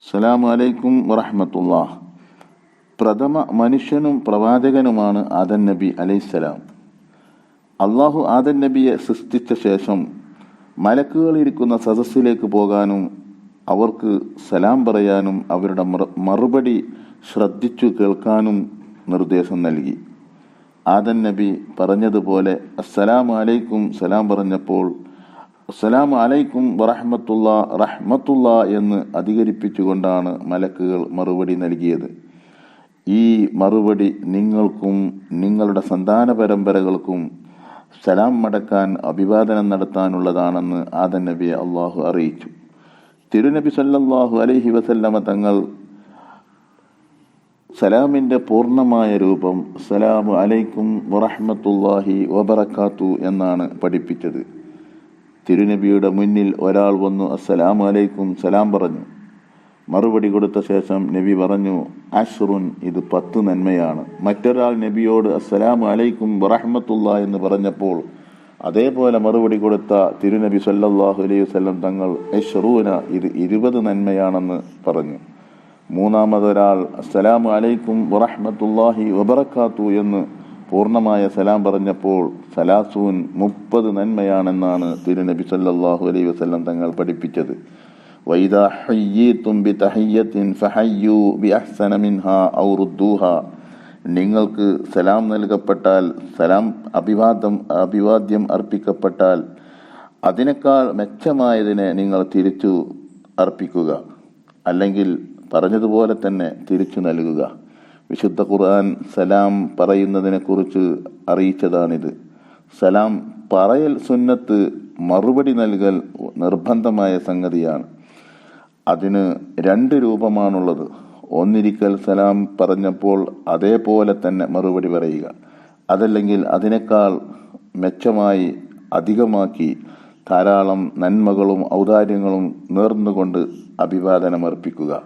അസ്സലാമു അലൈക്കും വറഹമത്തുള്ള. പ്രഥമ മനുഷ്യനും പ്രവാചകനുമാണ് ആദൻ നബി അലൈഹിസ്സലാം. അള്ളാഹു ആദൻ നബിയെ സൃഷ്ടിച്ച ശേഷം മലക്കുകളിരിക്കുന്ന സദസ്സിലേക്ക് പോകാനും അവർക്ക് സലാം പറയാനും അവരുടെ മറ- മറുപടി ശ്രദ്ധിച്ചു കേൾക്കാനും നിർദ്ദേശം നൽകി. ആദൻ നബി പറഞ്ഞതുപോലെ അസ്സലാമു അലൈക്കും സലാം പറഞ്ഞപ്പോൾ അസ്സലാമു അലൈക്കും വറഹ്മത്തുള്ള റഹ്മത്തുള്ള എന്ന് അധികരിപ്പിച്ചുകൊണ്ടാണ് മലക്കുകൾ മറുപടി നൽകിയത്. ഈ മറുപടി നിങ്ങൾക്കും നിങ്ങളുടെ സന്താന പരമ്പരകൾക്കും സലാം മടക്കാൻ അഭിവാദനം നടത്താനുള്ളതാണെന്ന് ആദൻ നബിയെ അള്ളാഹു അറിയിച്ചു. തിരുനബി സല്ലാഹു അലൈഹി വസല്ലമ തങ്ങൾ സലാമിന്റെ പൂർണമായ രൂപം സലാമു അലൈക്കും വറഹ്മത്തുള്ളാഹി വബറക്കാത്തു എന്നാണ് പഠിപ്പിച്ചത്. തിരുനബിയുടെ മുന്നിൽ ഒരാൾ വന്നു അസ്സലാമു അലൈക്കും സലാം പറഞ്ഞു. മറുപടി കൊടുത്ത ശേഷം നബി പറഞ്ഞു അഷ്റുൻ ഇത് പത്ത് നന്മയാണ്. മറ്റൊരാൾ നബിയോട് അസ്സലാമു അലൈക്കും വറഹ്മത്തുള്ള എന്ന് പറഞ്ഞപ്പോൾ അതേപോലെ മറുപടി കൊടുത്ത തിരുനബി സല്ലാഹു അലൈഹി വസല്ലം തങ്ങൾ അഷ്റൂന ഇത് ഇരുപത് നന്മയാണെന്ന് പറഞ്ഞു. മൂന്നാമതൊരാൾ അസ്സലാമു അലൈക്കും വറഹ്മത്തുള്ളാഹി വബറക്കാത്തു എന്ന് പൂർണമായ സലാം പറഞ്ഞപ്പോൾ സലാസൂൻ മുപ്പത് നന്മയാണെന്നാണ് തിരുനബി സല്ലാഹു അലൈ വസ്ലം തങ്ങൾ പഠിപ്പിച്ചത്. നിങ്ങൾക്ക് സലാം നൽകപ്പെട്ടാൽ സലാം അഭിവാദം അഭിവാദ്യം അർപ്പിക്കപ്പെട്ടാൽ അതിനേക്കാൾ മെച്ചമായതിനെ നിങ്ങൾ തിരിച്ചു അർപ്പിക്കുക. അല്ലെങ്കിൽ പറഞ്ഞതുപോലെ തന്നെ തിരിച്ചു നൽകുക. വിശുദ്ധ ഖുർആൻ സലാം പറയുന്നതിനെക്കുറിച്ച് അറിയിച്ചതാണിത്. സലാം പറയൽ സുന്നത്ത് മറുപടി നൽകൽ നിർബന്ധമായ സംഗതിയാണ്. അതിന് രണ്ട് രൂപമാണുള്ളത്. ഒന്നിരിക്കൽ സലാം പറഞ്ഞപ്പോൾ അതേപോലെ തന്നെ മറുപടി പറയുക. അതല്ലെങ്കിൽ അതിനേക്കാൾ മെച്ചമായി അധികമാക്കി ധാരാളം നന്മകളും ഔദാര്യങ്ങളും നേർന്നുകൊണ്ട് അഭിവാദനം അർപ്പിക്കുക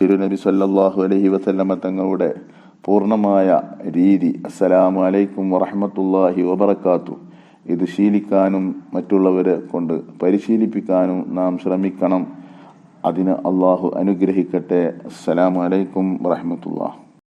തിരുനബി സല്ലാഹു അലഹി വസല്ലമ തങ്ങളുടെ പൂർണമായ രീതി അസ്സലാമു അലൈക്കും വറഹമത്തല്ലാഹി വബർക്കാത്തു ഇത് ശീലിക്കാനും മറ്റുള്ളവരെ കൊണ്ട് പരിശീലിപ്പിക്കാനും നാം ശ്രമിക്കണം. അതിന് അള്ളാഹു അനുഗ്രഹിക്കട്ടെ. അസ്സലാമു അലൈക്കും വറഹ്മത്തുള്ളാഹി.